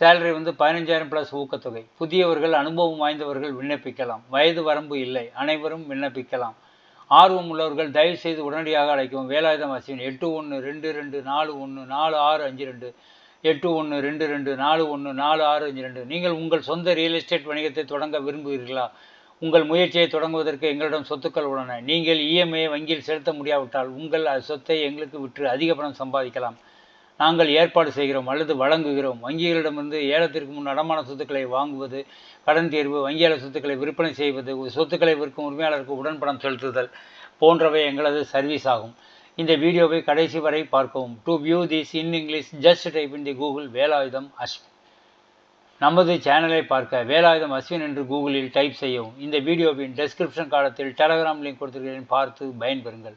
Salary வந்து பதினஞ்சாயிரம் plus ஊக்கத்தொகை. புதியவர்கள் அனுபவம் வாய்ந்தவர்கள் விண்ணப்பிக்கலாம். வயது வரம்பு இல்லை. அனைவரும் விண்ணப்பிக்கலாம். ஆர்வம் உள்ளவர்கள் தயவு செய்து உடனடியாக அழைக்கவும். வேலாயுதம் அஸ்வின் எட்டு ஒன்று ரெண்டு ரெண்டு நாலு ஒன்று நாலு ஆறு அஞ்சு ரெண்டு. எட்டு ஒன்று ரெண்டு ரெண்டு நாலு ஒன்று நாலு ஆறு அஞ்சு ரெண்டு. நீங்கள் உங்கள் சொந்த ரியல் எஸ்டேட் வணிகத்தை தொடங்க விரும்புகிறீர்களா? உங்கள் முயற்சியை தொடங்குவதற்கு எங்களிடம் சொத்துக்கள் உள்ளன. நீங்கள் இஎம்ஐ வங்கியில் செலுத்த முடியாவிட்டால் உங்கள் சொத்தை எங்களுக்கு விற்று அதிக பணம் சம்பாதிக்கலாம். நாங்கள் ஏற்பாடு செய்கிறோம் அல்லது வழங்குகிறோம். வங்கிகளிடமிருந்து ஏலத்திற்கு முன் அடமான சொத்துக்களை வாங்குவது கடன் தேர்வு வங்கியாள சொத்துக்களை விற்பனை செய்வது சொத்துக்களை விற்கும் உரிமையாளருக்கு உடன்படம் செலுத்துதல் போன்றவை எங்களது சர்வீஸ் ஆகும். இந்த வீடியோவை கடைசி வரை பார்க்கவும். To view this in English just type in the Google Velayutham Ashwin. நமது சேனலை பார்க்க வேலாயுதம் அஸ்வின் என்று கூகுளில் டைப் செய்யவும். இந்த வீடியோவின் டெஸ்கிரிப்ஷன் காலத்தில் டெலகிராம் லிங்க் கொடுத்திருக்கிறேன். பார்த்து பயன்பெறுங்கள்.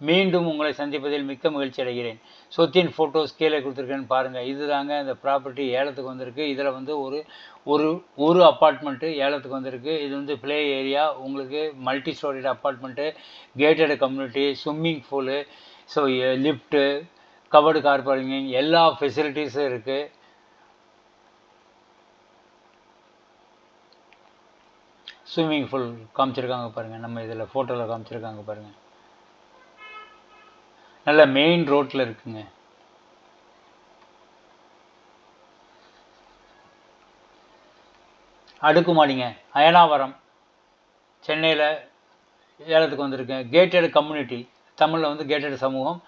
மீண்டும் உங்களை சந்திப்பதில் மிக்க மகிழ்ச்சி அடைகிறேன். சொத்தின் ஃபோட்டோஸ் கீழே கொடுத்துருக்கேன்னு பாருங்கள் இது தாங்க இந்த ப்ராப்பர்ட்டி ஏலத்துக்கு வந்திருக்கு. இதில் வந்து ஒரு ஒரு ஒரு அப்பார்ட்மெண்ட்டு ஏலத்துக்கு வந்திருக்கு. இது வந்து ப்ளே ஏரியா உங்களுக்கு multi storied apartment gated community swimming pool so lift covered car parking எல்லா ஃபெசிலிட்டிஸும் இருக்குது ஸ்விம்மிங் பூல் காமிச்சிருக்காங்க பாருங்கள் நம்ம இதில் ஃபோட்டோவில் காமிச்சிருக்காங்க பாருங்கள் நல்ல மெயின் ரோட்டில் இருக்குங்க. அடுக்குமாடிங்க அயனாவரம் சென்னையில் ஏலத்துக்கு வந்திருக்கேன் கேட்டட் கம்யூனிட்டி தமிழில் வந்து கேட்டட் சமூகம்.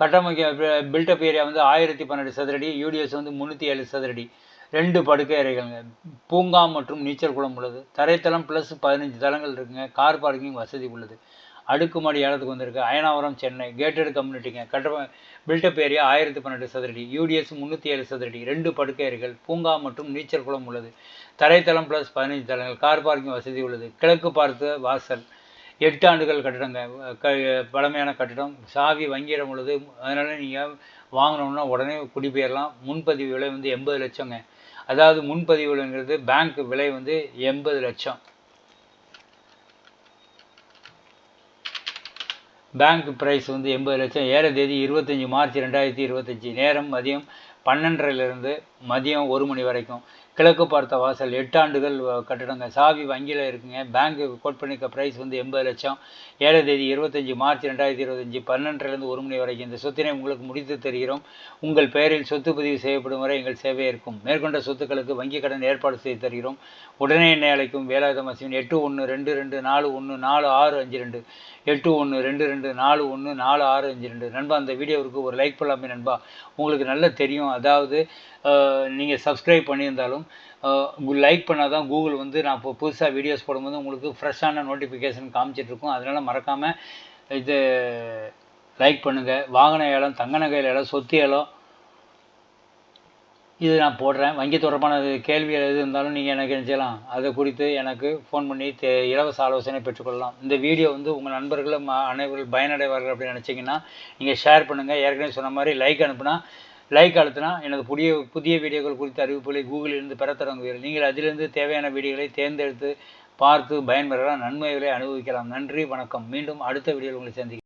கட்டமைக்க பில்டப் ஏரியா வந்து ஆயிரத்தி பன்னெண்டு சதுரடி யூடிஎஸ் வந்து முந்நூற்றி ஏழு சதுரடி. ரெண்டு படுக்கை அறைகள்ங்க. பூங்கா மற்றும் நீச்சல் குளம் உள்ளது. தரைத்தளம் ப்ளஸ் பதினஞ்சு தளங்கள் இருக்குங்க. கார் பார்க்கிங் வசதி உள்ளது. அடுக்குமாடி ஏலத்துக்கு வந்திருக்கு. அயனாவரம் சென்னை. கேட்டட் கம்யூனிட்டிங்க கட்ட பில்டப் ஏரியா ஆயிரத்தி பன்னெண்டு சதுரடி. யூடிஎஸ் முந்நூற்றி ஏழு சதுரடி. ரெண்டு படுக்கையறைகள் பூங்கா மற்றும் நீச்சல் குளம் உள்ளது. தரைத்தளம் ப்ளஸ் பதினைஞ்சு தளங்கள். கார் பார்க்கிங் வசதி உள்ளது. கிழக்கு பார்த்த வாசல். எட்டு ஆண்டுகள் கட்டிடங்க. க பழமையான கட்டிடம். சாவி வங்கியிடம் உள்ளது. அதனால் நீங்கள் வாங்கினோம்னா உடனே குடிபெயரலாம். முன்பதிவு விலை வந்து எண்பது லட்சங்க. அதாவது முன்பதிவு விலைங்கிறது பேங்க் விலை வந்து எண்பது லட்சம். பேங்க் ப்ரைஸ் வந்து எண்பது லட்சம். ஏழ தேதி இருபத்தஞ்சி மார்ச் ரெண்டாயிரத்தி இருபத்தஞ்சி. நேரம் மதியம் பன்னெண்டரைலேருந்து மதியம் ஒரு மணி வரைக்கும். கிழக்கு பார்த்த வாசல் எட்டு ஆண்டுகள் கட்டிடங்க. சாவி வங்கியில் இருக்குங்க. பேங்க்கு கோட் பண்ணிக்க ப்ரைஸ் வந்து எண்பது லட்சம். ஏழை தேதி இருபத்தஞ்சி மார்ச் ரெண்டாயிரத்தி இருபத்தஞ்சி பன்னெண்டுலேருந்து ஒரு மணி வரைக்கும். இந்த சொத்தினை உங்களுக்கு முடித்து தருகிறோம். உங்கள் பெயரில் சொத்து பதிவு செய்யப்படும் வரை எங்கள் சேவை இருக்கும். மேற்கொண்ட சொத்துக்களுக்கு வங்கி கடன் ஏற்பாடு செய்து தருகிறோம். உடனே என்னை அழைக்கும் வேலாயுதம் எட்டு ஒன்று ரெண்டு ரெண்டு நாலு ஒன்று நாலு ஆறு அஞ்சு ரெண்டு. எட்டு ஒன்று ரெண்டு ரெண்டு நாலு ஒன்று நாலு ஆறு அஞ்சு ரெண்டு. நண்பா அந்த வீடியோவுக்கு ஒரு லைக் பண்ணலாமே நண்பா. உங்களுக்கு நல்லா தெரியும். அதாவது நீங்கள் சப்ஸ்கிரைப் பண்ணியிருந்தாலும் லைக் பண்ணால் தான் கூகுள் வந்து நான் இப்போ புதுசாக வீடியோஸ் போடும்போது உங்களுக்கு ஃப்ரெஷ்ஷான நோட்டிஃபிகேஷன் காமிச்சிட்ருக்கோம் அதனால் மறக்காமல் இது லைக் பண்ணுங்கள் வாகன ஏலம் தங்க நகையில் ஏலம் சொத்து ஏலம் இது நான் போடுறேன். வங்கி தொடர்பான கேள்வி எது இருந்தாலும் நீங்கள் எனக்கு என்ன அதை குறித்து எனக்கு ஃபோன் பண்ணி தே இலவச ஆலோசனை பெற்றுக்கொள்ளலாம். இந்த வீடியோ வந்து உங்கள் நண்பர்களும் அனைவர்கள் பயனடைவார்கள் அப்படின்னு நினச்சிங்கன்னா நீங்கள் ஷேர் பண்ணுங்கள் ஏற்கனவே சொன்ன மாதிரி லைக் அனுப்புனா லைக் அழுத்தினா எனது புதிய புதிய வீடியோக்கள் குறித்த அறிவிப்புகளை கூகுளிலிருந்து பெற தொடங்குவீர்கள். நீங்கள் அதிலிருந்து தேவையான வீடியோகளை தேர்ந்தெடுத்து பார்த்து பயன்பெறலாம். நன்மைகளை அனுபவிக்கலாம். நன்றி வணக்கம். மீண்டும் அடுத்த வீடியோவில் உங்களை சந்திக்கிறேன்.